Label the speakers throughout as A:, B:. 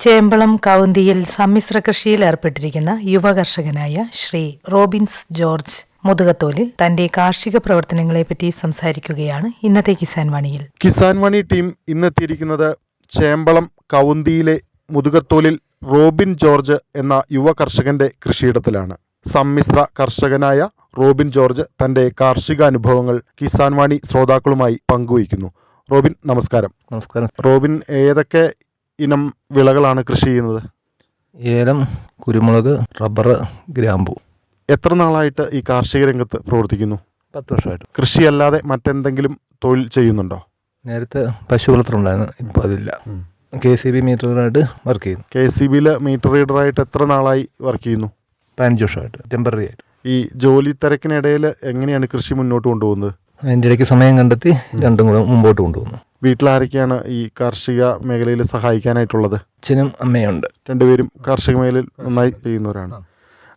A: ചേമ്പളം കൗന്തിയിൽ സമ്മിശ്ര കൃഷിയിൽ ഏർപ്പെട്ടിരിക്കുന്ന യുവകർഷകനായ ശ്രീ റോബിൻസ് ജോർജ് മുതുകത്തോലിൽ തന്റെ കാർഷിക പ്രവർത്തനങ്ങളെ പറ്റി സംസാരിക്കുകയാണ് ഇന്നത്തെ കിസാൻ വാണിയിൽ.
B: കിസാൻ വാണി ടീം ഇന്നെത്തിയിരിക്കുന്നത് ചേമ്പളം കൗന്തിയിലെ മുതുകത്തോലിൽ റോബിൻ ജോർജ് എന്ന യുവ കർഷകന്റെ കൃഷിയിടത്തിലാണ്. സമ്മിശ്ര കർഷകനായ റോബിൻ ജോർജ് തന്റെ കാർഷിക അനുഭവങ്ങൾ കിസാൻ വാണി ശ്രോതാക്കളുമായി പങ്കുവയ്ക്കുന്നു. റോബിൻ നമസ്കാരം.
C: നമസ്കാരം.
B: റോബിൻ ഏതൊക്കെ ഇനം വിളകളാണ് കൃഷി ചെയ്യുന്നത്?
C: ഏലം കുരുമുളക് റബ്ബർ ഗ്രാമ്പു.
B: എത്ര നാളായിട്ട് ഈ കാർഷിക രംഗത്ത് പ്രവർത്തിക്കുന്നു?
C: പത്ത് വർഷമായിട്ട്.
B: കൃഷിയല്ലാതെ മറ്റെന്തെങ്കിലും തൊഴിൽ ചെയ്യുന്നുണ്ടോ?
C: നേരത്തെ പശു വളർത്തലുണ്ടായിരുന്നു ഇപ്പോൾ അതില്ല. കെ സി ബി മീറ്ററായിട്ട് വർക്ക് ചെയ്യുന്നു.
B: കെ സി ബിയിൽ മീറ്റർ റീഡറായിട്ട് എത്ര നാളായി വർക്ക് ചെയ്യുന്നു?
C: പതിനഞ്ച് വർഷമായിട്ട് ടെമ്പററി ആയിട്ട്.
B: ഈ ജോലി തിരക്കിനിടയിൽ എങ്ങനെയാണ് കൃഷി മുന്നോട്ട് കൊണ്ടുപോകുന്നത്?
C: അതിന്റെ ഇടയ്ക്ക് സമയം കണ്ടെത്തി രണ്ടും കൂടെ മുമ്പോട്ട് കൊണ്ടുപോകുന്നു.
B: വീട്ടിലാരൊക്കെയാണ് ഈ കാർഷിക മേഖലയിൽ സഹായിക്കാനായിട്ടുള്ളത്?
C: അച്ഛനും അമ്മയുണ്ട്.
B: രണ്ടുപേരും കാർഷിക മേഖലയിൽ നന്നായി ചെയ്യുന്നവരാണ്.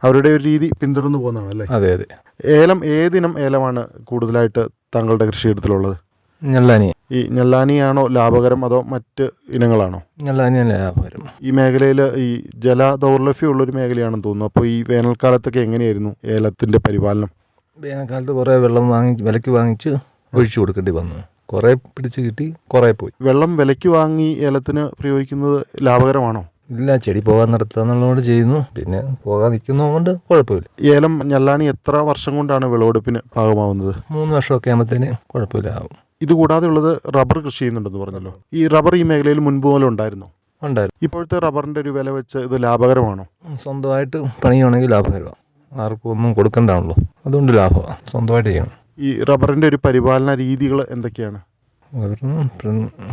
B: അവരുടെ ഒരു രീതി പിന്തുടർന്നു പോകുന്നതാണ് അല്ലേ
C: അതെ അതെ.
B: ഏലം ഏതിനം ഏലമാണ് കൂടുതലായിട്ട് താങ്കളുടെ കൃഷിയിടത്തിലുള്ളത്?
C: ഞെള്ളാനി.
B: ഈ ഞെല്ലാനിയാണോ ലാഭകരം അതോ മറ്റ് ഇനങ്ങളാണോ?
C: ഞെള്ളാനിയല്ല ലാഭകരം.
B: ഈ മേഖലയിൽ ഈ ജല ദൗർലഭ്യമുള്ള ഒരു മേഖലയാണെന്ന് തോന്നുന്നു. അപ്പോൾ ഈ വേനൽക്കാലത്തൊക്കെ എങ്ങനെയായിരുന്നു ഏലത്തിന്റെ പരിപാലനം?
C: വേനൽക്കാലത്ത് കുറേ വെള്ളം വാങ്ങി വിലയ്ക്ക് വാങ്ങിച്ച് ഒഴിച്ചു കൊടുക്കേണ്ടി വന്നു. കുറേ പിടിച്ച് കിട്ടി കുറേ പോയി.
B: വെള്ളം വിലയ്ക്ക് വാങ്ങി ഏലത്തിന് പ്രയോഗിക്കുന്നത് ലാഭകരമാണോ?
C: ഇല്ല ചെടി പോകാൻ നിർത്താന്നുള്ളതുകൊണ്ട് ചെയ്യുന്നു. പിന്നെ പോകാൻ നിൽക്കുന്നതുകൊണ്ട് കുഴപ്പമില്ല.
B: ഏലം ഞല്ലാണി എത്ര വർഷം കൊണ്ടാണ് വിളവെടുപ്പിന് ഭാഗമാവുന്നത്
C: മൂന്ന് വർഷമൊക്കെ ആകുമ്പോഴത്തേന് കുഴപ്പമില്ല. ആവും
B: ഇതുകൂടാതെ ഉള്ളത് റബ്ബർ കൃഷി ചെയ്യുന്നുണ്ടെന്ന് പറഞ്ഞല്ലോ. ഈ റബ്ബർ ഈ മേഖലയിൽ മുൻപ് പോലെ ഉണ്ടായിരുന്നു?
C: ഉണ്ടായിരുന്നു.
B: ഇപ്പോഴത്തെ റബ്ബറിന്റെ ഒരു വില വെച്ച് ഇത് ലാഭകരമാണോ?
C: സ്വന്തമായിട്ട് പണിയുവാണെങ്കിൽ ലാഭകരമാണ്. ആർക്കും ഒന്നും കൊടുക്കണ്ടാണല്ലോ. അതുകൊണ്ട് ലാഭമാണ്. സ്വന്തമായിട്ട് ചെയ്യണം.
B: ഈ റബ്ബറിന്റെ ഒരു പരിപാലന രീതികൾ എന്തൊക്കെയാണ്?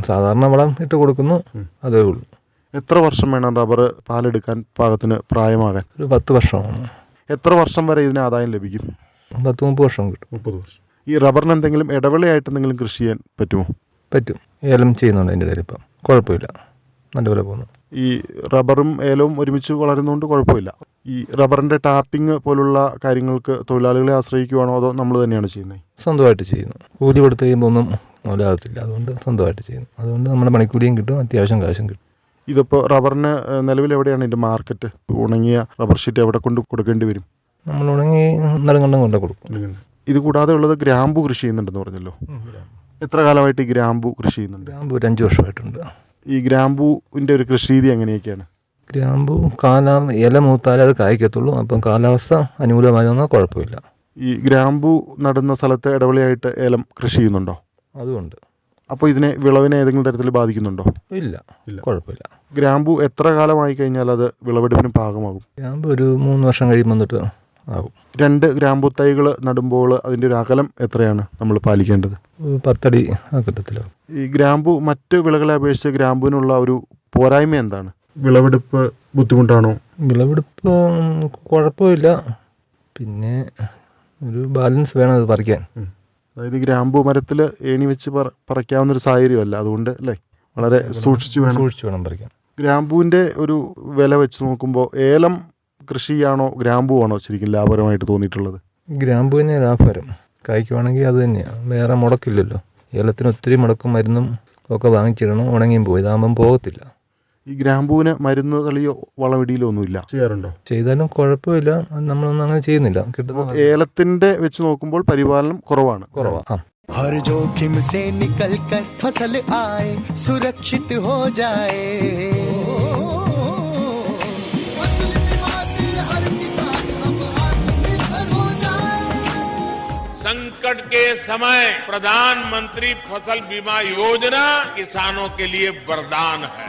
C: സാധാരണ വളം ഇട്ട് കൊടുക്കുന്നു അതേ ഉള്ളൂ.
B: എത്ര വർഷം വേണം റബ്ബർ പാലെടുക്കാൻ പാകത്തിന് പ്രായമാകാൻ?
C: ഒരു പത്ത് വർഷമാണ്.
B: എത്ര വർഷം വരെ ഇതിന് ആദായം ലഭിക്കും?
C: പത്ത് മുപ്പത് വർഷം കിട്ടും.
B: മുപ്പത് വർഷം. ഈ റബ്ബറിന് എന്തെങ്കിലും ഇടവേളയായിട്ട് എന്തെങ്കിലും കൃഷി ചെയ്യാൻ പറ്റുമോ?
C: പറ്റും. ഏലം ചെയ്യുന്നുണ്ട് അതിന്റെ ഇടയിൽ ഇപ്പം. കുഴപ്പമില്ല. നല്ലപോലെ പോകുന്നു.
B: ഈ റബ്ബറും ഏലവും ഒരുമിച്ച് വളരുന്നതുകൊണ്ട് കുഴപ്പമില്ല. ഈ റബ്ബറിന്റെ ടാപ്പിംഗ് പോലുള്ള കാര്യങ്ങൾക്ക് തൊഴിലാളികളെ ആശ്രയിക്കുവാണോ അതോ നമ്മൾ തന്നെയാണ് ചെയ്യുന്നത്?
C: സ്വന്തമായിട്ട് ചെയ്യുന്നു. കൂലി കൊടുത്തു കഴിയുമ്പോൾ ഒന്നും മുതലാകത്തില്ല. അതുകൊണ്ട് സ്വന്തമായിട്ട് ചെയ്യുന്നു. അതുകൊണ്ട് നമ്മുടെ പണിക്കൂലിയും കിട്ടും അത്യാവശ്യം കാശും കിട്ടും.
B: ഇതിപ്പോൾ റബ്ബറിന് നിലവിൽ എവിടെയാണ് ഇതിന്റെ മാർക്കറ്റ്? ഉണങ്ങിയ റബ്ബർ ഷീറ്റ് എവിടെ കൊണ്ട് കൊടുക്കേണ്ടി വരും?
C: നമ്മൾ ഉണങ്ങി നെടുങ്കണ്ടം കൊണ്ടേ കൊടുക്കും.
B: ഇത് കൂടാതെ ഉള്ളത് ഗ്രാമ്പു കൃഷി ചെയ്യുന്നുണ്ടെന്ന് പറഞ്ഞല്ലോ. എത്ര കാലമായിട്ട് ഈ ഗ്രാമ്പു കൃഷി ചെയ്യുന്നുണ്ട്?
C: ഗ്രാമ്പു ഒരു അഞ്ച് വർഷമായിട്ടുണ്ട്.
B: ഈ ഗ്രാമ്പുവിന്റെ ഒരു കൃഷി രീതി എങ്ങനെയൊക്കെയാണ്?
C: ഗ്രാമ്പു കാലാ ഇല മൂത്താലേ അത് കായ്ക്കത്തുള്ളൂ. അപ്പം കാലാവസ്ഥ അനുകൂലമായി വന്നാൽ കുഴപ്പമില്ല.
B: ഈ ഗ്രാമ്പു നടുന്ന സ്ഥലത്ത് ഇടവളിയായിട്ട് ഏലം കൃഷി ചെയ്യുന്നുണ്ടോ?
C: അതുകൊണ്ട്
B: അപ്പോൾ ഇതിനെ വിളവിനെ ഏതെങ്കിലും തരത്തിൽ ബാധിക്കുന്നുണ്ടോ?
C: ഇല്ല.
B: ഇല്ല.
C: കുഴപ്പമില്ല.
B: ഗ്രാമ്പു എത്ര കാലമായി കഴിഞ്ഞാൽ അത് വിളവെടുപ്പിന് പാകമാകും?
C: ഗ്രാമ്പു ഒരു മൂന്ന് വർഷം കഴിയുമ്പോൾ തൊട്ട് ആവും
B: രണ്ട് ഗ്രാമ്പു തൈകൾ നടുമ്പോൾ അതിന്റെ ഒരു അകലം എത്രയാണ് നമ്മൾ പാലിക്കേണ്ടത്?
C: പത്തടി ആ
B: ഈ ഗ്രാമ്പു മറ്റ് വിളകളെ അപേക്ഷിച്ച് ഗ്രാമ്പുവിനുള്ള ഒരു പോരായ്മ എന്താണ്? വിളവെടുപ്പ് ബുദ്ധിമുട്ടാണോ?
C: വിളവെടുപ്പ് കുഴപ്പമില്ല. പിന്നെ ഒരു ബാലൻസ് വേണം അത് പറിക്കാൻ.
B: അതായത് ഗ്രാമ്പു മരത്തിൽ ഏണി വെച്ച് പറ പറിക്കാവുന്ന ഒരു സാഹചര്യമല്ല. അതുകൊണ്ട് അല്ലേ? വളരെ സൂക്ഷിച്ചു വേണം.
C: സൂക്ഷിച്ച് വേണം പറിക്കാൻ.
B: ഗ്രാമ്പൂവിന്റെ ഒരു വില വെച്ച് നോക്കുമ്പോൾ ഏലം കൃഷിയാണോ ഗ്രാമ്പു ആണോ ശരിക്കും ലാഭകരമായിട്ട് തോന്നിയിട്ടുള്ളത്?
C: ഗ്രാമ്പു തന്നെ ലാഭകരം. കായ്ക്കുവാണെങ്കിൽ അത് തന്നെയാണ് വേറെ മുടക്കില്ലല്ലോ. ഏലത്തിന് ഒത്തിരി മുടക്കും മരുന്നും ഒക്കെ വാങ്ങിച്ചിടണം. ഉണങ്ങിയും പോയി. ഇതാകുമ്പം പോകത്തില്ല.
B: ഈ ഗ്രാമ്പൂവിന് മരുന്ന് തളിയോ വളമിടിയിലോ ഒന്നുമില്ല ചെയ്യാറുണ്ടോ
C: ചെയ്താലും കുഴപ്പമില്ല അത് നമ്മളൊന്നും അങ്ങനെ ചെയ്യുന്നില്ല കിട്ടുന്ന
B: ഏലത്തിന്റെ വെച്ച് നോക്കുമ്പോൾ പരിപാലനം കുറവാണ്
C: കുറവാണ് ആ
D: हर जोखिम से निकल कर फसल आए सुरक्षित हो जाए फसल बीमा से हर किसान अब आत्मनिर्भर हो जाए
E: संकट के समय प्रधानमंत्री फसल बीमा योजना किसानों के लिए वरदान है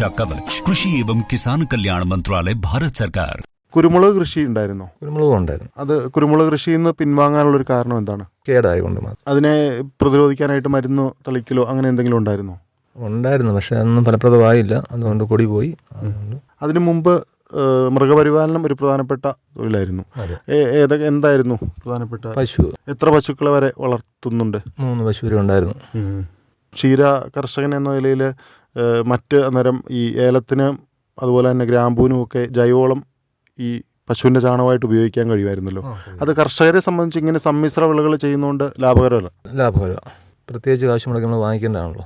F: സുരക്ഷാ കവച്. കൃഷി ഏവം കിസാൻ കല്യാണ മന്ത്രാലയ ഭാരത് സർക്കാർ.
B: കുരുമുളക് കൃഷി ഉണ്ടായിരുന്നോ?
C: കുരുമുളകും ഉണ്ടായിരുന്നു.
B: അത് കുരുമുളക് കൃഷിയിൽ നിന്ന് പിൻവാങ്ങാനുള്ള ഒരു കാരണം എന്താണ്?
C: കേടായതുകൊണ്ട് മാത്രം.
B: അതിനെ പ്രതിരോധിക്കാനായിട്ട് മരുന്ന് തളിക്കലോ അങ്ങനെ എന്തെങ്കിലും ഉണ്ടായിരുന്നോ?
C: ഉണ്ടായിരുന്നു പക്ഷെ അതൊന്നും ഫലപ്രദമായില്ല. അതുകൊണ്ട് കൊടി പോയി.
B: അതിനു മുമ്പ് മൃഗപരിപാലനം ഒരു പ്രധാനപ്പെട്ട തൊഴിലായിരുന്നു. ഏതൊക്കെ എന്തായിരുന്നു പ്രധാനപ്പെട്ട?
C: പശു.
B: എത്ര പശുക്കളെ വരെ വളർത്തുന്നുണ്ട്?
C: മൂന്ന് പശു വരെ ഉണ്ടായിരുന്നു.
B: ക്ഷീര കർഷകൻ എന്ന നിലയിൽ മറ്റ് അന്നേരം ഈ ഏലത്തിന് അതുപോലെ തന്നെ ഗ്രാമ്പൂവിനും ഒക്കെ ജൈവവളം ഈ പശുവിന്റെ ചാണകമായിട്ട് ഉപയോഗിക്കാൻ കഴിയുമായിരുന്നല്ലോ. അത് കർഷകരെ സംബന്ധിച്ച് ഇങ്ങനെ സമ്മിശ്ര വിളകൾ ചെയ്യുന്നതുകൊണ്ട് ലാഭകരമല്ല?
C: ലാഭകരം പ്രത്യേകിച്ച് കാശ് മുടക്കി നമ്മൾ വാങ്ങിക്കേണ്ടതാണല്ലോ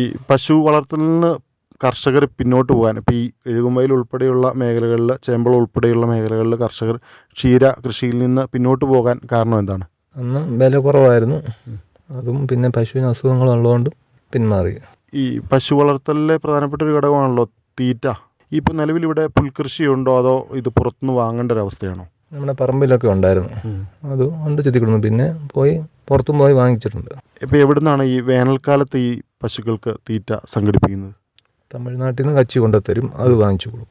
B: ഈ പശു വളർത്തലിന് കർഷകർ പിന്നോട്ട് പോകാൻ ഇപ്പോൾ ഈ എഴുകുമ്പയിൽ ഉൾപ്പെടെയുള്ള മേഖലകളിൽ ചേമ്പളം ഉൾപ്പെടെയുള്ള മേഖലകളിൽ കർഷകർ ക്ഷീര കൃഷിയിൽ നിന്ന് പിന്നോട്ട് പോകാൻ കാരണം എന്താണ്?
C: അന്ന് വില കുറവായിരുന്നു. അതും പിന്നെ പശുവിന് അസുഖങ്ങളുള്ളതുകൊണ്ട് പിന്മാറി.
B: ഈ പശു വളർത്തലിലെ പ്രധാനപ്പെട്ട ഒരു ഘടകമാണല്ലോ തീറ്റ. ഇപ്പോൾ നിലവിൽ ഇവിടെ പുൽകൃഷിയുണ്ടോ അതോ ഇത് പുറത്തുനിന്ന് വാങ്ങേണ്ട ഒരു അവസ്ഥയാണോ?
C: നമ്മുടെ പറമ്പിലൊക്കെ ഉണ്ടായിരുന്നു. അത് ഉണ്ട് ചെത്തിക്കിടുന്നു. പിന്നെ പോയി പുറത്തും പോയി വാങ്ങിച്ചിട്ടുണ്ട്.
B: ഇപ്പോൾ എവിടുന്നാണ് ഈ വേനൽക്കാലത്ത് ഈ പശുക്കൾക്ക് തീറ്റ സംഘടിപ്പിക്കുന്നത്?
C: തമിഴ്നാട്ടിൽ നിന്ന് കച്ചി കൊണ്ടുത്തരും. അത് വാങ്ങിച്ചു കൊടുക്കും.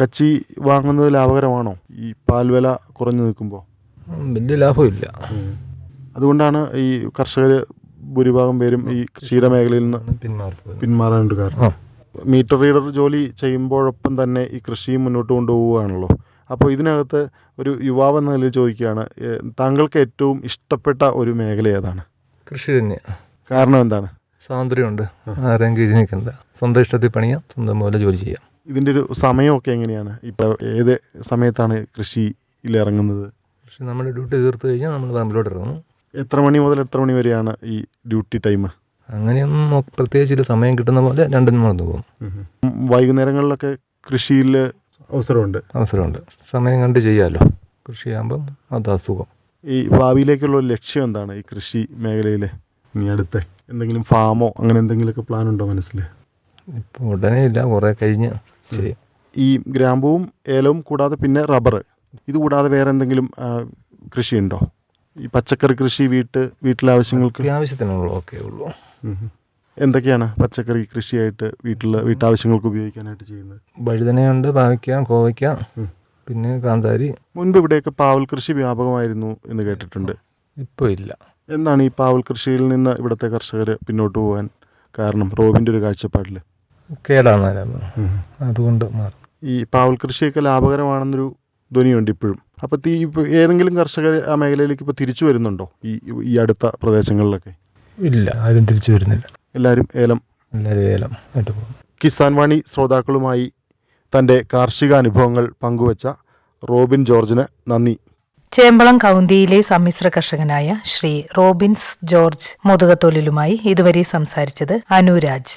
B: കച്ചി വാങ്ങുന്നത് ലാഭകരമാണോ? ഈ പാൽ വില കുറഞ്ഞു നിൽക്കുമ്പോൾ
C: വലിയ ലാഭമില്ല.
B: അതുകൊണ്ടാണ് ഈ കർഷകർ ഭൂരിഭാഗം പേരും ഈ ക്ഷീരമേഖലയിൽ നിന്ന് പിന്മാറാനുണ്ട് കാരണം. മീറ്റർ റീഡർ ജോലി ചെയ്യുമ്പോഴൊപ്പം തന്നെ ഈ കൃഷിയും മുന്നോട്ട് കൊണ്ടുപോവുകയാണല്ലോ. അപ്പോൾ ഇതിനകത്ത് ഒരു യുവാവ് എന്ന നിലയിൽ ചോദിക്കുകയാണ് താങ്കൾക്ക് ഏറ്റവും ഇഷ്ടപ്പെട്ട ഒരു മേഖല ഏതാണ്?
C: കൃഷി തന്നെ
B: കാരണം എന്താണ്?
C: സ്വാതന്ത്ര്യമുണ്ട്. ആരെയും കീഴിൽ നിൽക്കണ്ട. സ്വന്തം ഇഷ്ടത്തിൽ പണിയാം സ്വന്തം പോലെ ജോലി ചെയ്യാം.
B: ഇതിന്റെ ഒരു സമയമൊക്കെ എങ്ങനെയാണ്? ഇപ്പോൾ ഏത് സമയത്താണ് കൃഷിയിൽ ഇറങ്ങുന്നത്?
C: കൃഷി നമ്മുടെ ഡ്യൂട്ടി തീർത്ത് കഴിഞ്ഞാൽ നമ്മൾ പറമ്പിലോട്ട് ഇറങ്ങും.
B: എത്ര മണി മുതൽ എത്ര മണി വരെയാണ് ഈ ഡ്യൂട്ടി ടൈം?
C: അങ്ങനെയൊന്നും പ്രത്യേകിച്ച് ഒരു സമയം കിട്ടുന്ന പോലെ രണ്ടും മറന്നു പോകും.
B: വൈകുന്നേരങ്ങളിലൊക്കെ കൃഷിയിൽ അവസരമുണ്ട്.
C: അവസരമുണ്ട്. സമയം കണ്ട് ചെയ്യാമല്ലോ കൃഷിയാകുമ്പം അത് അസുഖം.
B: ഈ ഭാവിയിലേക്കുള്ള ഒരു ലക്ഷ്യം എന്താണ് ഈ കൃഷി മേഖലയിൽ ഇനി അടുത്ത എന്തെങ്കിലും ഫാമോ അങ്ങനെ എന്തെങ്കിലുമൊക്കെ പ്ലാൻ ഉണ്ടോ മനസ്സിൽ
C: ഇപ്പോൾ ഉടനെ ഇല്ല കുറേ കഴിഞ്ഞ് ചെയ്യും.
B: ഈ ഗ്രാമ്പൂവും ഏലവും കൂടാതെ പിന്നെ റബ്ബർ ഇത് കൂടാതെ വേറെ എന്തെങ്കിലും കൃഷിയുണ്ടോ? ഈ പച്ചക്കറി കൃഷി വീട്ട് വീട്ടിലെ ആവശ്യങ്ങൾക്ക്
C: അത്യാവശ്യത്തിനുള്ളതൊക്കെ ഉള്ളൂ.
B: എന്തൊക്കെയാണ് പച്ചക്കറി കൃഷിയായിട്ട് വീട്ടിലെ വീട്ടാവശ്യങ്ങൾക്ക് ഉപയോഗിക്കാനായിട്ട് ചെയ്യുന്നത്?
C: വഴുതനയുണ്ട് പാവയ്ക്ക കോവയ്ക്ക പിന്നെ കാന്താരി.
B: മുൻപ് ഇവിടെയൊക്കെ പാവൽ കൃഷി വ്യാപകമായിരുന്നു എന്ന് കേട്ടിട്ടുണ്ട്.
C: ഇപ്പോൾ ഇല്ല.
B: എന്താണ് ഈ പാവൽ കൃഷിയിൽ നിന്ന് ഇവിടുത്തെ കർഷകർ പിന്നോട്ട് പോകാൻ കാരണം റോബിന്റെ ഒരു കാഴ്ചപ്പാടിൽ
C: കേടാന്നായിരുന്നു. അതുകൊണ്ട് മാറും.
B: ഈ പാവൽ കൃഷിയൊക്കെ ലാഭകരമാണെന്നൊരു ധ്വനിയുണ്ട് ഇപ്പോഴും. അപ്പോൾ തീ ഇപ്പോൾ ഏതെങ്കിലും കർഷകർ ആ മേഖലയിലേക്ക് ഇപ്പോൾ തിരിച്ചു വരുന്നുണ്ടോ? ഈ ഈ അടുത്ത പ്രദേശങ്ങളിലൊക്കെ?
C: ഇല്ല ആരും തിരിച്ചു വരുന്നില്ല.
B: എല്ലാവരും ഏലം?
C: എല്ലാവരും ഏലം ആയിട്ട് പോകും
B: കിസാൻ വാണി ശ്രോതാക്കളുമായി തന്റെ കാർഷിക അനുഭവങ്ങൾ പങ്കുവച്ച റോബിൻ ജോർജിന് നന്ദി.
A: ചേമ്പളം കൗന്തിയിലെ സമ്മിശ്ര കർഷകനായ ശ്രീ റോബിൻസ് ജോർജ് മുതുകത്തൊലിലുമായി ഇതുവരെ സംസാരിച്ചത് അനുരാജ്.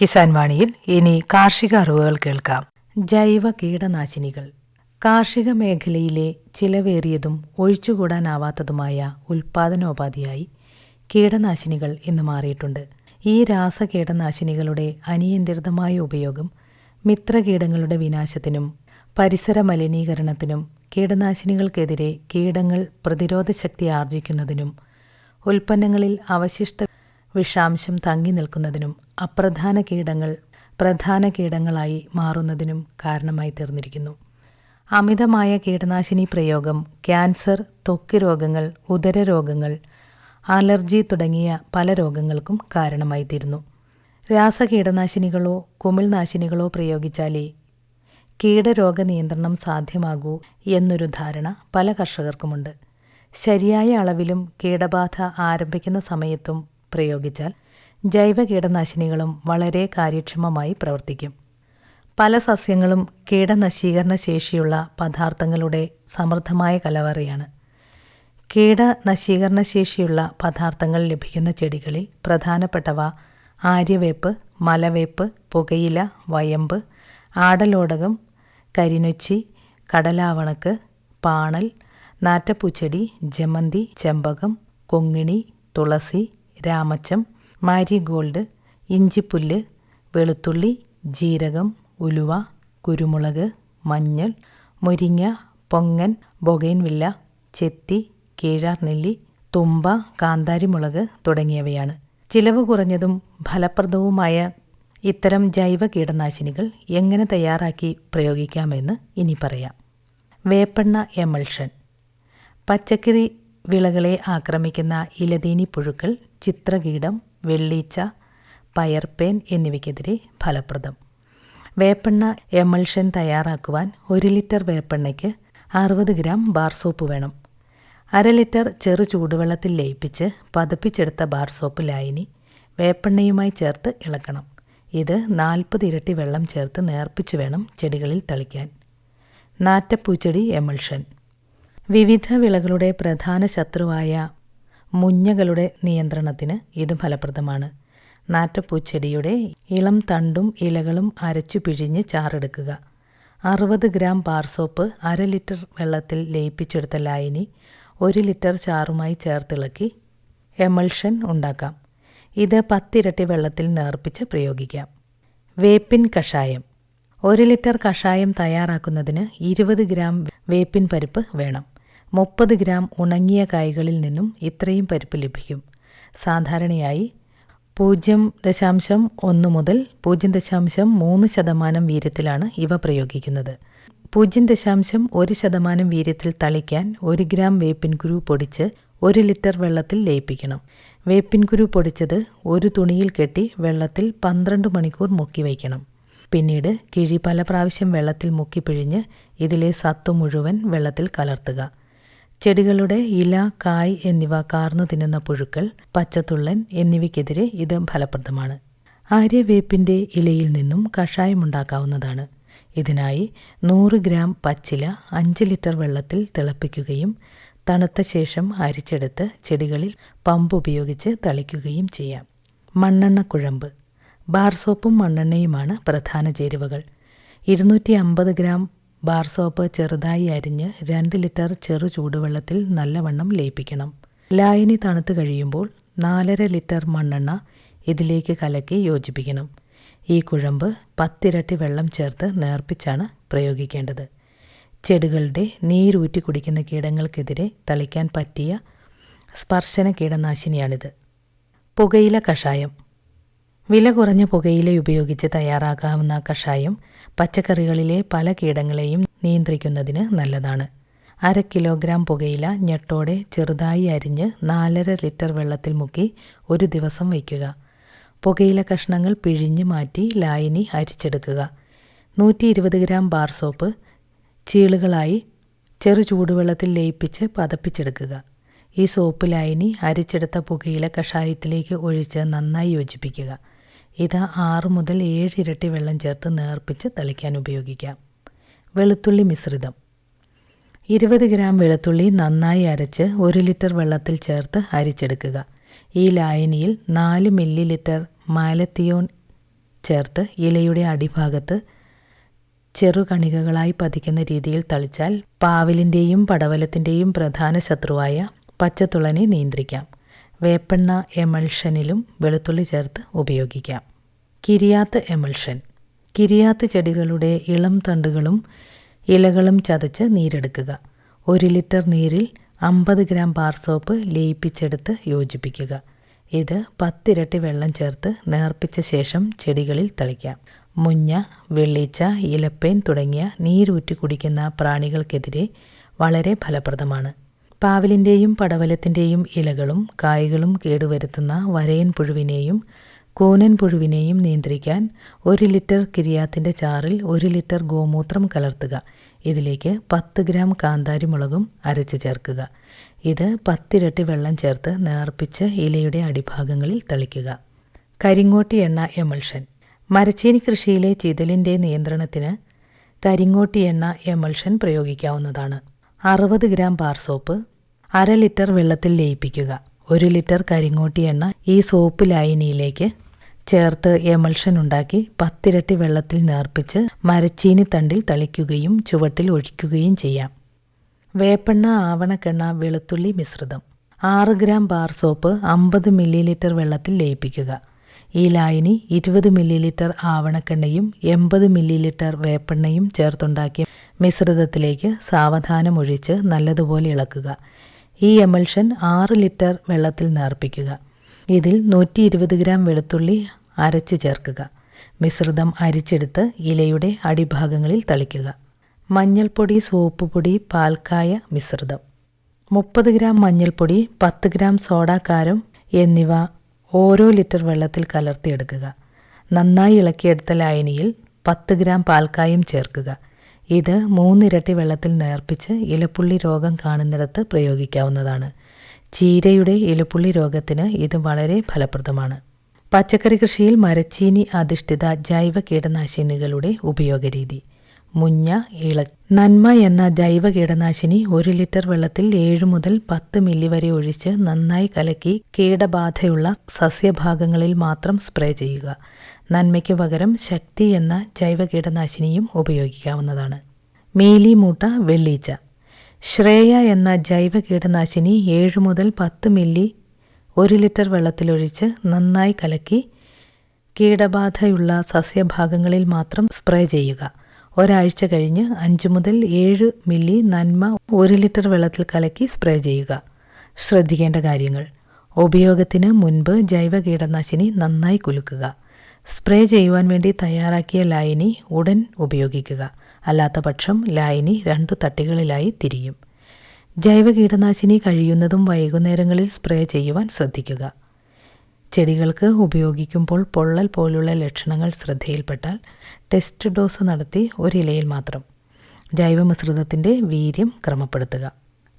A: കിസാൻ വാണിയിൽ ഇനി കാർഷിക അറിവുകൾ കേൾക്കാം. ജൈവ കീടനാശിനികൾ. കാർഷിക മേഖലയിലെ ചിലവേറിയതും ഒഴിച്ചുകൂടാനാവാത്തതുമായ ഉൽപാദനോപാധിയായി കീടനാശിനികൾ ഇന്ന് മാറിയിട്ടുണ്ട്. ഈ രാസ കീടനാശിനികളുടെ അനിയന്ത്രിതമായ ഉപയോഗം മിത്രകീടങ്ങളുടെ വിനാശത്തിനും പരിസര മലിനീകരണത്തിനും കീടനാശിനികൾക്കെതിരെ കീടങ്ങൾ പ്രതിരോധ ശക്തി ആർജിക്കുന്നതിനും ഉൽപ്പന്നങ്ങളിൽ അവശിഷ്ട വിഷാംശം തങ്ങി നിൽക്കുന്നതിനും അപ്രധാന കീടങ്ങൾ പ്രധാന കീടങ്ങളായി മാറുന്നതിനും കാരണമായി തീർന്നിരിക്കുന്നു. അമിതമായ കീടനാശിനി പ്രയോഗം ക്യാൻസർ ത്വക്ക് രോഗങ്ങൾ ഉദരരോഗങ്ങൾ അലർജി തുടങ്ങിയ പല രോഗങ്ങൾക്കും കാരണമായി തീരുന്നു. രാസകീടനാശിനികളോ കുമിൾനാശിനികളോ പ്രയോഗിച്ചാലേ കീടരോഗ നിയന്ത്രണം സാധ്യമാകൂ എന്നൊരു ധാരണ പല കർഷകർക്കുമുണ്ട്. ശരിയായ അളവിലും കീടബാധ ആരംഭിക്കുന്ന സമയത്തും പ്രയോഗിച്ചാൽ ജൈവ കീടനാശിനികളും വളരെ കാര്യക്ഷമമായി പ്രവർത്തിക്കും. പല സസ്യങ്ങളും കീടനശീകരണ ശേഷിയുള്ള പദാർത്ഥങ്ങളുടെ സമൃദ്ധമായ കലവറയാണ്. കീടനശീകരണ ശേഷിയുള്ള പദാർത്ഥങ്ങൾ ലഭിക്കുന്ന ചെടികളിൽ പ്രധാനപ്പെട്ടവ ആര്യവേപ്പ് മലവേപ്പ് പുകയില വയമ്പ് ആടലോടകം കരിനൊച്ചി കടലാവണക്ക് പാണൽ നാറ്റപ്പൂച്ചെടി ജമന്തി ചെമ്പകം കൊങ്ങിണി തുളസി രാമച്ചം മാരിഗോൾഡ് ഇഞ്ചിപ്പുല്ല് വെളുത്തുള്ളി ജീരകം ഉലുവ കുരുമുളക് മഞ്ഞൾ മുരിങ്ങ പൊങ്ങൻ ബൊഗൈൻവില്ല ചെത്തി കീഴാർ നെല്ലി തുമ്പ കാന്താരിമുളക് തുടങ്ങിയവയാണ്. ചിലവ് കുറഞ്ഞതും ഫലപ്രദവുമായ ഇത്തരം ജൈവ കീടനാശിനികൾ എങ്ങനെ തയ്യാറാക്കി പ്രയോഗിക്കാമെന്ന് ഇനി പറയാം. വേപ്പെണ്ണ എമൾഷൻ. പച്ചക്കറി വിളകളെ ആക്രമിക്കുന്ന ഇലതീനി പുഴുക്കൾ ചിത്രകീടം വെള്ളീച്ച പയർപ്പേൻ എന്നിവയ്ക്കെതിരെ ഫലപ്രദം. വേപ്പെണ്ണ എമൾഷൻ തയ്യാറാക്കുവാൻ ഒരു ലിറ്റർ വേപ്പെണ്ണയ്ക്ക് അറുപത് ഗ്രാം ബാർ സോപ്പ് വേണം. അര ലിറ്റർ ചെറു ചൂടുവെള്ളത്തിൽ ലയിപ്പിച്ച് പതപ്പിച്ചെടുത്ത ബാർ സോപ്പ് ലായനി വേപ്പെണ്ണയുമായി ചേർത്ത് ഇളക്കണം. ഇത് നാൽപ്പത് ഇരട്ടി വെള്ളം ചേർത്ത് നേർപ്പിച്ച് വേണം ചെടികളിൽ തളിക്കാൻ. നാറ്റപ്പൂച്ചെടി എമൾഷൻ. വിവിധ വിളകളുടെ പ്രധാന ശത്രുവായ മുഞ്ഞകളുടെ നിയന്ത്രണത്തിന് ഇത് ഫലപ്രദമാണ്. നാറ്റപ്പൂച്ചെടിയുടെ ഇളം തണ്ടും ഇലകളും അരച്ചു പിഴിഞ്ഞ് ചാറെടുക്കുക. അറുപത് ഗ്രാം ബാർ സോപ്പ് അര ലിറ്റർ വെള്ളത്തിൽ ലയിപ്പിച്ചെടുത്ത ലായനി ഒരു ലിറ്റർ ചാറുമായി ചേർത്തിളക്കി എമൾഷൻ ഉണ്ടാക്കാം. ഇത് പത്തിരട്ടി വെള്ളത്തിൽ നേർപ്പിച്ച് പ്രയോഗിക്കാം. വേപ്പിൻ കഷായം. ഒരു ലിറ്റർ കഷായം തയ്യാറാക്കുന്നതിന് ഇരുപത് ഗ്രാം വേപ്പിൻ പരിപ്പ് വേണം. മുപ്പത് ഗ്രാം ഉണങ്ങിയ കായ്കളിൽ നിന്നും ഇത്രയും പരിപ്പ് ലഭിക്കും. സാധാരണയായി പൂജ്യം ദശാംശം ഒന്ന് മുതൽ പൂജ്യം ദശാംശം മൂന്ന് ശതമാനം വീര്യത്തിലാണ് ഇവ പ്രയോഗിക്കുന്നത്. പൂജ്യം ദശാംശം ഒരു ശതമാനം വീര്യത്തിൽ തളിക്കാൻ ഒരു ഗ്രാം വേപ്പിൻ കുരു പൊടിച്ച് ഒരു ലിറ്റർ വെള്ളത്തിൽ ലയിപ്പിക്കണം. വേപ്പിൻ കുരു പൊടിച്ചത് ഒരു തുണിയിൽ കെട്ടി വെള്ളത്തിൽ പന്ത്രണ്ട് മണിക്കൂർ മുക്കി വയ്ക്കണം. പിന്നീട് കിഴി പല പ്രാവശ്യം വെള്ളത്തിൽ മുക്കി പിഴിഞ്ഞ് ഇതിലെ സത്തു മുഴുവൻ വെള്ളത്തിൽ കലർത്തുക. ചെടികളുടെ ഇല കായ് എന്നിവ കാർന്നു തിന്നുന്ന പുഴുക്കൾ പച്ചത്തുള്ളൻ എന്നിവയ്ക്കെതിരെ ഇത് ഫലപ്രദമാണ്. ആര്യവേപ്പിന്റെ ഇലയിൽ നിന്നും കഷായമുണ്ടാക്കാവുന്നതാണ്. ഇതിനായി നൂറ് ഗ്രാം പച്ചില അഞ്ച് ലിറ്റർ വെള്ളത്തിൽ തിളപ്പിക്കുകയും തണുത്ത ശേഷം അരിച്ചെടുത്ത് ചെടികളിൽ പമ്പ് ഉപയോഗിച്ച് തളിക്കുകയും ചെയ്യാം. മണ്ണെണ്ണ കുഴമ്പ്. ബാർ സോപ്പും മണ്ണെണ്ണയുമാണ് പ്രധാന ചേരുവകൾ. ഇരുന്നൂറ്റി അമ്പത് ഗ്രാം ബാർ സോപ്പ് ചെറുതായി അരിഞ്ഞ് രണ്ട് ലിറ്റർ ചെറു ചൂടുവെള്ളത്തിൽ നല്ലവണ്ണം ലയിപ്പിക്കണം. ലായനി തണുത്ത് കഴിയുമ്പോൾ നാലര ലിറ്റർ മണ്ണെണ്ണ ഇതിലേക്ക് കലക്കി യോജിപ്പിക്കണം. ഈ കുഴമ്പ് പത്തിരട്ടി വെള്ളം ചേർത്ത് നേർപ്പിച്ചാണ് പ്രയോഗിക്കേണ്ടത്. ചെടികളുടെ നീരൂറ്റി കുടിക്കുന്ന കീടങ്ങൾക്കെതിരെ തളിക്കാൻ പറ്റിയ സ്പർശന കീടനാശിനിയാണിത്. പുകയില കഷായം. വില കുറഞ്ഞ പുകയില ഉപയോഗിച്ച് തയ്യാറാക്കാവുന്ന കഷായം പച്ചക്കറികളിലെ പല കീടങ്ങളെയും നിയന്ത്രിക്കുന്നതിന് നല്ലതാണ്. അര കിലോഗ്രാം പുകയില ഞെട്ടോടെ ചെറുതായി അരിഞ്ഞ് നാലര ലിറ്റർ വെള്ളത്തിൽ മുക്കി ഒരു ദിവസം വയ്ക്കുക. പുകയില കഷ്ണങ്ങൾ പിഴിഞ്ഞ് മാറ്റി ലായനി അരിച്ചെടുക്കുക. നൂറ്റി ഇരുപത് ഗ്രാം ബാർ സോപ്പ് ചീളുകളായി ചെറു ചൂടുവെള്ളത്തിൽ ലയിപ്പിച്ച് പതപ്പിച്ചെടുക്കുക. ഈ സോപ്പ് ലായനി അരിച്ചെടുത്ത പുകയില കഷായത്തിലേക്ക് ഒഴിച്ച് നന്നായി യോജിപ്പിക്കുക. ഇത് ആറ് മുതൽ ഏഴ് ഇരട്ടി വെള്ളം ചേർത്ത് നേർപ്പിച്ച് തളിക്കാൻ ഉപയോഗിക്കാം. വെളുത്തുള്ളി മിശ്രിതം. ഇരുപത് ഗ്രാം വെളുത്തുള്ളി നന്നായി അരച്ച് ഒരു ലിറ്റർ വെള്ളത്തിൽ ചേർത്ത് അരിച്ചെടുക്കുക. ഈ ലായനിയിൽ നാല് മില്ലി ലിറ്റർ മാലത്തിയോൺ ചേർത്ത് ഇലയുടെ അടിഭാഗത്ത് ചെറുകണികകളായി പതിക്കുന്ന രീതിയിൽ തളിച്ചാൽ പാവലിന്റെയും പടവലത്തിന്റെയും പ്രധാന ശത്രുവായ പച്ചത്തുളനെ നിയന്ത്രിക്കാം. വേപ്പെണ്ണ എമൾഷനിലും വെളുത്തുള്ളി ചേർത്ത് ഉപയോഗിക്കാം. കിരിയാത്ത് എമൾഷൻ. കിരിയാത്ത് ചെടികളുടെ ഇളം തണ്ടുകളും ഇലകളും ചതച്ച് നീരെടുക്കുക. ഒരു ലിറ്റർ നീരിൽ അമ്പത് ഗ്രാം ബാർ സോപ്പ് ലയിപ്പിച്ചെടുത്ത് യോജിപ്പിക്കുക. ഇത് പത്തിരട്ടി വെള്ളം ചേർത്ത് നേർപ്പിച്ച ശേഷം ചെടികളിൽ തളിക്കാം. മുഞ്ഞ വെള്ളീച്ച ഇലപ്പേൻ തുടങ്ങിയ നീരൂറ്റി കുടിക്കുന്ന പ്രാണികൾക്കെതിരെ വളരെ ഫലപ്രദമാണ്. പാവലിന്റെയും പടവലത്തിന്റെയും ഇലകളും കായ്കളും കേടുവരുത്തുന്ന വരയൻ പുഴുവിനെയും കോനൻ പുഴുവിനെയും നിയന്ത്രിക്കാൻ ഒരു ലിറ്റർ കിരിയാത്തിന്റെ ചാറിൽ ഒരു ലിറ്റർ ഗോമൂത്രം കലർത്തുക. ഇതിലേക്ക് പത്ത് ഗ്രാം കാന്താരിമുളകും അരച്ച് ചേർക്കുക. ഇത് പത്തിരട്ടി വെള്ളം ചേർത്ത് നേർപ്പിച്ച് ഇലയുടെ അടിഭാഗങ്ങളിൽ തളിക്കുക. കരിങ്ങോട്ടി എണ്ണ എമൾഷൻ. മരച്ചീനി കൃഷിയിലെ ചിതലിന്റെ നിയന്ത്രണത്തിന് കരിങ്ങോട്ടി എണ്ണ എമൾഷൻ പ്രയോഗിക്കാവുന്നതാണ്. അറുപത് ഗ്രാം ബാർ സോപ്പ് അര ലിറ്റർ വെള്ളത്തിൽ ലയിപ്പിക്കുക. ഒരു ലിറ്റർ കരിങ്ങോട്ടി എണ്ണ ഈ സോപ്പ് ലായനിയിലേക്ക് ചേർത്ത് എമൾഷൻ ഉണ്ടാക്കി പത്തിരട്ടി വെള്ളത്തിൽ നേർപ്പിച്ച് മരച്ചീനി തണ്ടിൽ തളിക്കുകയും ചുവട്ടിൽ ഒഴിക്കുകയും ചെയ്യാം. വേപ്പെണ്ണ ആവണക്കെണ്ണ വെളുത്തുള്ളി മിശ്രിതം. ആറ് ഗ്രാം ബാർ സോപ്പ് അമ്പത് മില്ലി ലിറ്റർ വെള്ളത്തിൽ ലയിപ്പിക്കുക. ഈ ലായനി ഇരുപത് മില്ലി ലിറ്റർ ആവണക്കെണ്ണയും എൺപത് മില്ലി ലിറ്റർ വേപ്പെണ്ണയും ചേർത്തുണ്ടാക്കിയ മിശ്രിതത്തിലേക്ക് സാവധാനം ഒഴിച്ച് നല്ലതുപോലെ ഇളക്കുക. ഈ എമൾഷൻ ആറ് ലിറ്റർ വെള്ളത്തിൽ നേർപ്പിക്കുക. ഇതിൽ നൂറ്റി ഇരുപത് ഗ്രാം വെളുത്തുള്ളി അരച്ച് ചേർക്കുക. മിശ്രിതം അരിച്ചെടുത്ത് ഇലയുടെ അടിഭാഗങ്ങളിൽ തളിക്കുക. മഞ്ഞൾപ്പൊടി സോപ്പ് പൊടി പാൽക്കായ മിശ്രിതം. മുപ്പത് ഗ്രാം മഞ്ഞൾപ്പൊടി പത്ത് ഗ്രാം സോഡാക്കാരം എന്നിവ ഓരോ ലിറ്റർ വെള്ളത്തിൽ കലർത്തിയെടുക്കുക. നന്നായി ഇളക്കിയെടുത്ത ലായനിയിൽ പത്ത് ഗ്രാം പാൽക്കായം ചേർക്കുക. ഇത് മൂന്നിരട്ടി വെള്ളത്തിൽ നേർപ്പിച്ച് ഇലപ്പുള്ളി രോഗം കാണുന്നിടത്ത് പ്രയോഗിക്കാവുന്നതാണ്. ചീരയുടെ ഇലപ്പുള്ളി രോഗത്തിന് ഇത് വളരെ ഫലപ്രദമാണ്. പച്ചക്കറി കൃഷിയിൽ മരച്ചീനി അധിഷ്ഠിത ജൈവ കീടനാശിനികളുടെ ഉപയോഗരീതി. മുഞ്ഞ ഇള നന്മ എന്ന ജൈവ കീടനാശിനി ഒരു ലിറ്റർ വെള്ളത്തിൽ ഏഴ് മുതൽ പത്ത് മില്ലി വരെ ഒഴിച്ച് നന്നായി കലക്കി കീടബാധയുള്ള സസ്യഭാഗങ്ങളിൽ മാത്രം സ്പ്രേ ചെയ്യുക. നന്മയ്ക്ക് പകരം ശക്തി എന്ന ജൈവ കീടനാശിനിയും ഉപയോഗിക്കാവുന്നതാണ്. മീലി മൂട്ട വെള്ളീച്ച. ശ്രേയ എന്ന ജൈവ കീടനാശിനി ഏഴ് മുതൽ പത്ത് മില്ലി ഒരു ലിറ്റർ വെള്ളത്തിലൊഴിച്ച് നന്നായി കലക്കി കീടബാധയുള്ള സസ്യഭാഗങ്ങളിൽ മാത്രം സ്പ്രേ ചെയ്യുക. ഒരാഴ്ച കഴിഞ്ഞ് അഞ്ച് മുതൽ ഏഴ് മില്ലി നന്മ ഒരു ലിറ്റർ വെള്ളത്തിൽ കലക്കി സ്പ്രേ ചെയ്യുക. ശ്രദ്ധിക്കേണ്ട കാര്യങ്ങൾ. ഉപയോഗത്തിന് മുൻപ് ജൈവ കീടനാശിനി നന്നായി കുലുക്കുക. സ്പ്രേ ചെയ്യുവാൻ വേണ്ടി തയ്യാറാക്കിയ ലായനി ഉടൻ ഉപയോഗിക്കുക. അല്ലാത്ത പക്ഷം ലായനി രണ്ടു തട്ടികളിലായി തിരിയും. ജൈവ കീടനാശിനി കഴിയുന്നതും വൈകുന്നേരങ്ങളിൽ സ്പ്രേ ചെയ്യുവാൻ ശ്രദ്ധിക്കുക. ചെടികൾക്ക് ഉപയോഗിക്കുമ്പോൾ പൊള്ളൽ പോലുള്ള ലക്ഷണങ്ങൾ ശ്രദ്ധയിൽപ്പെട്ടാൽ ടെസ്റ്റ് ഡോസ് നടത്തി ഒരിലയിൽ മാത്രം. ജൈവമിശ്രിതത്തിന്റെ വീര്യം ക്രമപ്പെടുത്തുക.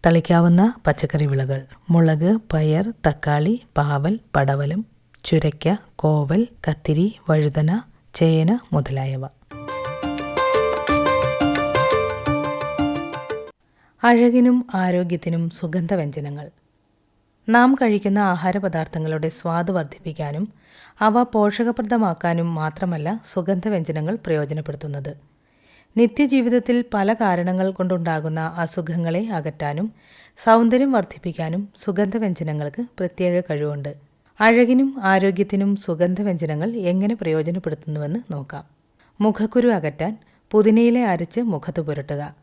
A: തളിക്കാവുന്ന പച്ചക്കറി വിളകൾ മുളക് പയർ തക്കാളി പാവൽ പടവലം ചുരയ്ക്ക കോവൽ കത്തിരി വഴുതന ചേന മുതലായവ. അഴകിനും ആരോഗ്യത്തിനും സുഗന്ധവ്യഞ്ജനങ്ങൾ. നാം കഴിക്കുന്ന ആഹാരപദാർത്ഥങ്ങളുടെ സ്വാദ് വർദ്ധിപ്പിക്കാനും അവ പോഷകപ്രദമാക്കാനും മാത്രമല്ല സുഗന്ധവ്യഞ്ജനങ്ങൾ പ്രയോജനപ്പെടുത്തുന്നത്. നിത്യജീവിതത്തിൽ പല കാരണങ്ങൾ കൊണ്ടുണ്ടാകുന്ന അസുഖങ്ങളെ അകറ്റാനും സൗന്ദര്യം വർദ്ധിപ്പിക്കാനും സുഗന്ധവ്യഞ്ജനങ്ങൾക്ക് പ്രത്യേക കഴിവുണ്ട്. അഴകിനും ആരോഗ്യത്തിനും സുഗന്ധവ്യഞ്ജനങ്ങൾ എങ്ങനെ പ്രയോജനപ്പെടുത്തുന്നുവെന്ന് നോക്കാം. മുഖക്കുരു അകറ്റാൻ പുതിനയില അരച്ച് മുഖത്ത് പുരട്ടുക.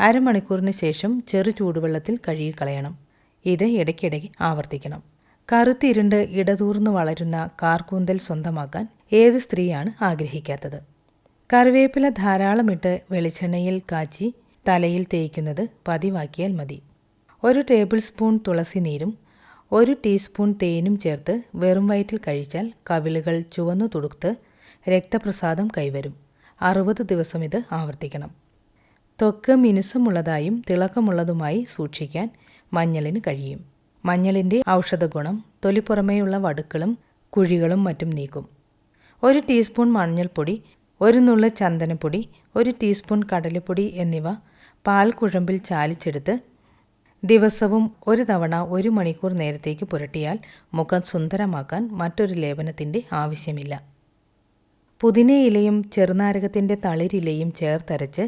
A: അരമണിക്കൂറിന് ശേഷം ചെറു ചൂടുവെള്ളത്തിൽ കഴുകിക്കളയണം ഇത് ഇടയ്ക്കിടയ്ക്ക് ആവർത്തിക്കണം. കറുത്തിരുണ്ട് ഇടതൂർന്നു വളരുന്ന കാർക്കൂന്തൽ സ്വന്തമാക്കാൻ ഏത് സ്ത്രീയാണ് ആഗ്രഹിക്കാത്തത്? കറിവേപ്പില ധാരാളമിട്ട് വെളിച്ചെണ്ണയിൽ കാച്ചി തലയിൽ തേയ്ക്കുന്നത് പതിവാക്കിയാൽ മതി. ഒരു ടേബിൾ സ്പൂൺ തുളസി നീരും ഒരു ടീസ്പൂൺ തേനും ചേർത്ത് വെറും വയറ്റിൽ കഴിച്ചാൽ കവിളുകൾ ചുവന്നു തുടുത്ത് രക്തപ്രസാദം കൈവരും. അറുപത് ദിവസം ഇത് ആവർത്തിക്കണം. ത്വക്ക് മിനുസമുള്ളതായും തിളക്കമുള്ളതുമായി സൂക്ഷിക്കാൻ മഞ്ഞളിന് കഴിയും. മഞ്ഞളിന്റെ ഔഷധഗുണം തൊലിപ്പുറമേയുള്ള വടുക്കളും കുഴികളും മറ്റും നീക്കും. ഒരു ടീസ്പൂൺ മഞ്ഞൾപ്പൊടി ഒരു നുള്ള ചന്ദനപ്പൊടി ഒരു ടീസ്പൂൺ കടലപ്പൊടി എന്നിവ പാൽ കുഴമ്പിൽ ചാലിച്ചെടുത്ത് ദിവസവും ഒരു തവണ ഒരു മണിക്കൂർ നേരത്തേക്ക് പുരട്ടിയാൽ മുഖം സുന്ദരമാക്കാൻ മറ്റൊരു ലേപനത്തിന്റെ ആവശ്യമില്ല. പുതിനയിലയും ചെറുനാരകത്തിന്റെ തളിരിലയും ചേർത്തരച്ച്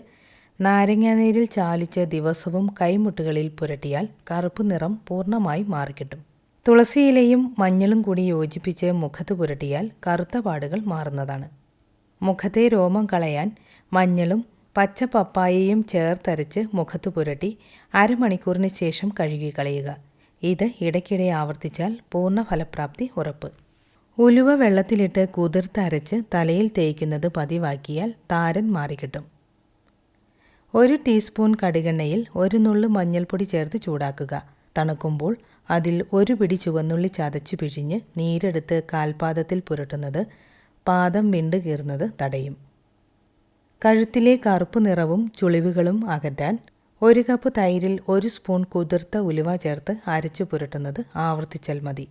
A: നാരങ്ങാനീരിൽ ചാലിച്ച് ദിവസവും കൈമുട്ടുകളിൽ പുരട്ടിയാൽ കറുപ്പ് നിറം പൂർണമായി മാറിക്കിട്ടും. തുളസിയിലയും മഞ്ഞളും കൂടി യോജിപ്പിച്ച് മുഖത്ത് പുരട്ടിയാൽ കറുത്ത പാടുകൾ മാറുന്നതാണ്. മുഖത്തെ രോമം കളയാൻ മഞ്ഞളും പച്ച പപ്പായയും ചേർത്തരച്ച് മുഖത്ത് പുരട്ടി അരമണിക്കൂറിന് ശേഷം കഴുകി കളയുക. ഇത് ഇടയ്ക്കിടെ ആവർത്തിച്ചാൽ പൂർണ ഫലപ്രാപ്തി ഉറപ്പ്. ഉലുവ വെള്ളത്തിലിട്ട് കുതിർത്തരച്ച് തലയിൽ തേയ്ക്കുന്നത് പതിവാക്കിയാൽ താരൻ മാറിക്കിട്ടും. ഒരു ടീസ്പൂൺ കടുകെണ്ണയിൽ ഒരു നുള്ളു മഞ്ഞൾപ്പൊടി ചേർത്ത് ചൂടാക്കുക. തണുക്കുമ്പോൾ അതിൽ ഒരു പിടി ചുവന്നുള്ളി ചതച്ചു പിഴിഞ്ഞ് നീരെടുത്ത് കാൽപാദത്തിൽ പുരട്ടുന്നത് പാദം വിണ്ടുകീറുന്നത് തടയും. കഴുത്തിലെ കറുപ്പ് നിറവും ചുളിവുകളും അകറ്റാൻ ഒരു കപ്പ് തൈരിൽ ഒരു സ്പൂൺ കുതിർത്ത ഉലുവ ചേർത്ത് അരച്ചു പുരട്ടുന്നത് ആവർത്തിച്ചാൽ മതി.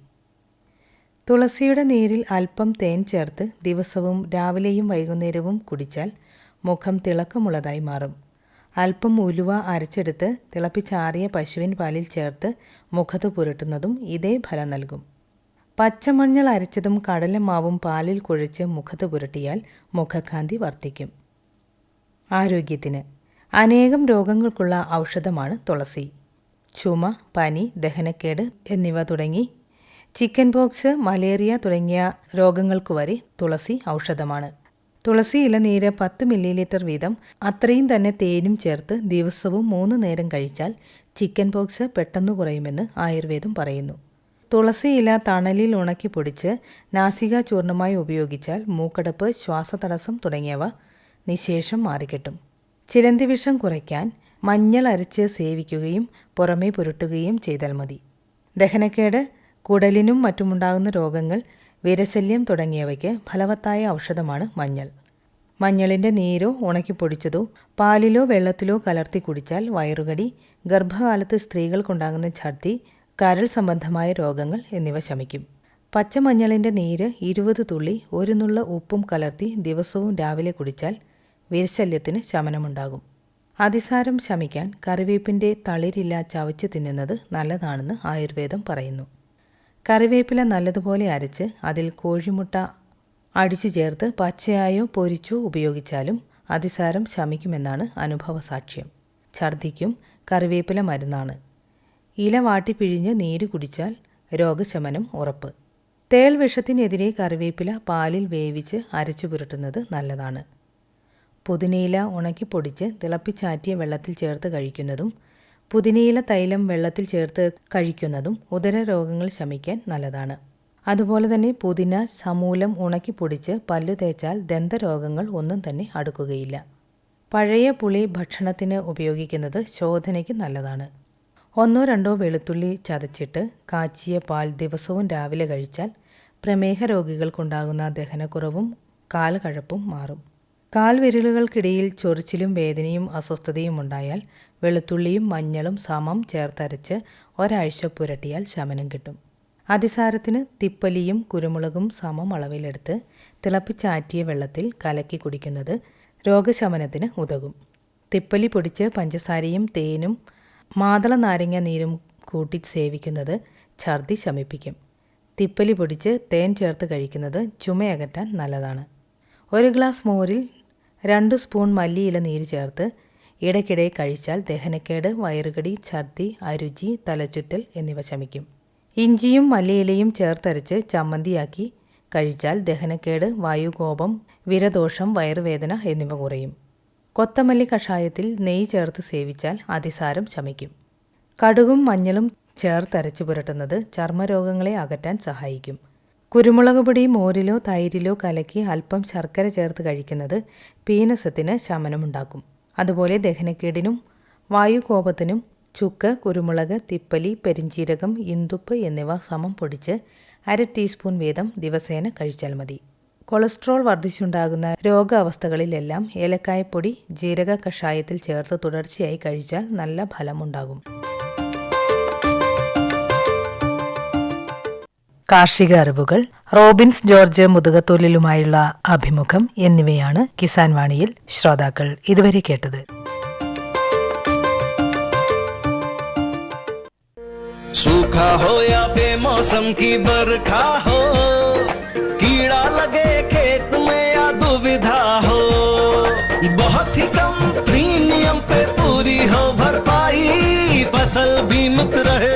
A: തുളസിയുടെ നീരിൽ അല്പം തേൻ ചേർത്ത് ദിവസവും രാവിലെയും വൈകുന്നേരവും കുടിച്ചാൽ മുഖം തിളക്കമുള്ളതായി മാറും. അല്പം ഉലുവ അരച്ചെടുത്ത് തിളപ്പിച്ചാറിയ പശുവിൻ പാലിൽ ചേർത്ത് മുഖത്ത് പുരട്ടുന്നതും ഇതേ ഫലം നൽകും. പച്ചമഞ്ഞൾ അരച്ചതും കടലമാവും പാലിൽ കുഴച്ച് മുഖത്ത് പുരട്ടിയാൽ മുഖകാന്തി വർദ്ധിക്കും. ആരോഗ്യത്തിന് അനേകം രോഗങ്ങൾക്കുള്ള ഔഷധമാണ് തുളസി. ചുമ പനി ദഹനക്കേട് എന്നിവ തുടങ്ങി ചിക്കൻ പോക്സ് മലേറിയ തുടങ്ങിയ രോഗങ്ങൾക്കു വരെ തുളസി ഔഷധമാണ്. തുളസി ഇലനീര് പത്ത് മില്ലി ലിറ്റർ വീതം അത്രയും തന്നെ തേനും ചേർത്ത് ദിവസവും മൂന്ന് നേരം കഴിച്ചാൽ ചിക്കൻ പോക്സ് പെട്ടെന്ന് കുറയുമെന്ന് ആയുർവേദം പറയുന്നു. തുളസി ഇല തണലിൽ ഉണക്കി പൊടിച്ച് നാസിക ചൂർണമായി ഉപയോഗിച്ചാൽ മൂക്കടപ്പ് ശ്വാസതടസ്സം തുടങ്ങിയവ നിശേഷം മാറിക്കിട്ടും. ചിലന്തി വിഷം കുറയ്ക്കാൻ മഞ്ഞൾ അരച്ച് സേവിക്കുകയും പുറമേ പുരട്ടുകയും ചെയ്താൽ മതി. ദഹനക്കേട് കുടലിനും മറ്റുമുണ്ടാകുന്ന രോഗങ്ങൾ വിരശല്യം തുടങ്ങിയവയ്ക്ക് ഫലവത്തായ ഔഷധമാണ് മഞ്ഞൾ. മഞ്ഞളിന്റെ നീരോ ഉണക്കിപ്പൊടിച്ചതോ പാലിലോ വെള്ളത്തിലോ കലർത്തി കുടിച്ചാൽ വയറുകടി ഗർഭകാലത്ത് സ്ത്രീകൾക്കുണ്ടാകുന്ന ഛർദി കരൾ സംബന്ധമായ രോഗങ്ങൾ എന്നിവ ശമിക്കും. പച്ചമഞ്ഞളിന്റെ നീര് ഇരുപത് തുള്ളി ഒരു നുള്ള ഉപ്പും കലർത്തി ദിവസവും രാവിലെ കുടിച്ചാൽ വിരശല്യത്തിന് ശമനമുണ്ടാകും. അതിസാരം ശമിക്കാൻ കറിവേപ്പിന്റെ തളിരില്ല ചവച്ച് തിന്നുന്നത് നല്ലതാണെന്ന് ആയുർവേദം പറയുന്നു. കറിവേപ്പില നല്ലതുപോലെ അരച്ച് അതിൽ കോഴിമുട്ട അടിച്ചു ചേർത്ത് പച്ചയായോ പൊരിച്ചോ ഉപയോഗിച്ചാലും അതിസാരം ശമിക്കുമെന്നാണ് അനുഭവ സാക്ഷ്യം ഛർദിക്കും കറിവേപ്പില മരുന്നാണ്. ഇല വാട്ടി പിഴിഞ്ഞ് നീര് കുടിച്ചാൽ രോഗശമനം ഉറപ്പ്. തേൾ വിഷത്തിനെതിരെ കറിവേപ്പില പാലിൽ വേവിച്ച് അരച്ചു പുരട്ടുന്നത് നല്ലതാണ്. പുതിനയില ഉണക്കി പൊടിച്ച് തിളപ്പിച്ചാറ്റിയ വെള്ളത്തിൽ ചേർത്ത് കഴിക്കുന്നതും പുതിനയില തൈലം വെള്ളത്തിൽ ചേർത്ത് കഴിക്കുന്നതും ഉദര രോഗങ്ങൾ ശമിക്കാൻ നല്ലതാണ്. അതുപോലെ തന്നെ പുതിന സമൂലം ഉണക്കി പൊടിച്ച് പല്ല് തേച്ചാൽ ദന്തരോഗങ്ങൾ ഒന്നും തന്നെ അടുക്കുകയില്ല. പഴയ പുളി ഭക്ഷണത്തിന് ഉപയോഗിക്കുന്നത് ശോധനയ്ക്ക് നല്ലതാണ്. ഒന്നോ രണ്ടോ വെളുത്തുള്ളി ചതച്ചിട്ട് കാച്ചിയ പാൽ ദിവസവും രാവിലെ കഴിച്ചാൽ പ്രമേഹ രോഗികൾക്കുണ്ടാകുന്ന ദഹനക്കുറവും കാലുകഴപ്പും മാറും. കാൽവിരലുകൾക്കിടയിൽ ചൊറിച്ചിലും വേദനയും അസ്വസ്ഥതയും ഉണ്ടായാൽ വെളുത്തുള്ളിയും മഞ്ഞളും സമം ചേർത്തരച്ച് ഒരാഴ്ച പുരട്ടിയാൽ ശമനം കിട്ടും. അതിസാരത്തിന് തിപ്പലിയും കുരുമുളകും സമം അളവിലെടുത്ത് തിളപ്പിച്ചാറ്റിയ വെള്ളത്തിൽ കലക്കി കുടിക്കുന്നത് രോഗശമനത്തിന് ഉതകും. തിപ്പലി പൊടിച്ച് പഞ്ചസാരയും തേനും മാതള നാരങ്ങ നീരും കൂട്ടി സേവിക്കുന്നത് ഛർദി ശമിപ്പിക്കും. തിപ്പലി പൊടിച്ച് തേൻ ചേർത്ത് കഴിക്കുന്നത് ചുമയകറ്റാൻ നല്ലതാണ്. ഒരു ഗ്ലാസ് മോരിൽ രണ്ട് സ്പൂൺ മല്ലിയില നീര് ചേർത്ത് ഇടയ്ക്കിടെ കഴിച്ചാൽ ദഹനക്കേട് വയറുകടി ഛർദി അരുചി തലചുറ്റൽ എന്നിവ ശമിക്കും. ഇഞ്ചിയും മല്ലിയിലയും ചേർത്തരച്ച് ചമ്മന്തിയാക്കി കഴിച്ചാൽ ദഹനക്കേട് വായുകോപം വിരദോഷം വയറുവേദന എന്നിവ കുറയും. കൊത്തമല്ലി കഷായത്തിൽ നെയ്യ് ചേർത്ത് സേവിച്ചാൽ അതിസാരം ശമിക്കും. കടുകും മഞ്ഞളും ചേർത്തരച്ച് പുരട്ടുന്നത് ചർമ്മരോഗങ്ങളെ അകറ്റാൻ സഹായിക്കും. കുരുമുളക് പൊടി മോരിലോ തൈരിലോ കലക്കി അല്പം ശർക്കര ചേർത്ത് കഴിക്കുന്നത് പീനസത്തിന് ശമനമുണ്ടാക്കും. അതുപോലെ ദഹനക്കേടിനും വായുകോപത്തിനും ചുക്ക് കുരുമുളക് തിപ്പലി പെരിഞ്ചീരകം ഇന്തുപ്പ് എന്നിവ സമം പൊടിച്ച് അര ടീസ്പൂൺ വീതം ദിവസേന കഴിച്ചാൽ മതി. കൊളസ്ട്രോൾ വർദ്ധിച്ചുണ്ടാകുന്ന രോഗാവസ്ഥകളിലെല്ലാം ഏലക്കായപ്പൊടി ജീരക കഷായത്തിൽ ചേർത്ത് തുടർച്ചയായി കഴിച്ചാൽ നല്ല ഫലമുണ്ടാകും. കാർഷിക അറിവുകൾ റോബിൻസ് ജോർജ് മുതുകത്തോലിലുമായുള്ള അഭിമുഖം എന്നിവയാണ് കിസാൻ വാണിയിൽ ശ്രോതാക്കൾ ഇതുവരെ കേട്ടത്
D: सूखा हो या बेमौसम की बरखा हो कीड़ा लगे खेत में या दुविधा हो बहुत ही कम प्रीमियम पे पूरी हो भरपाई फसल बीमित रहे
G: कटाई के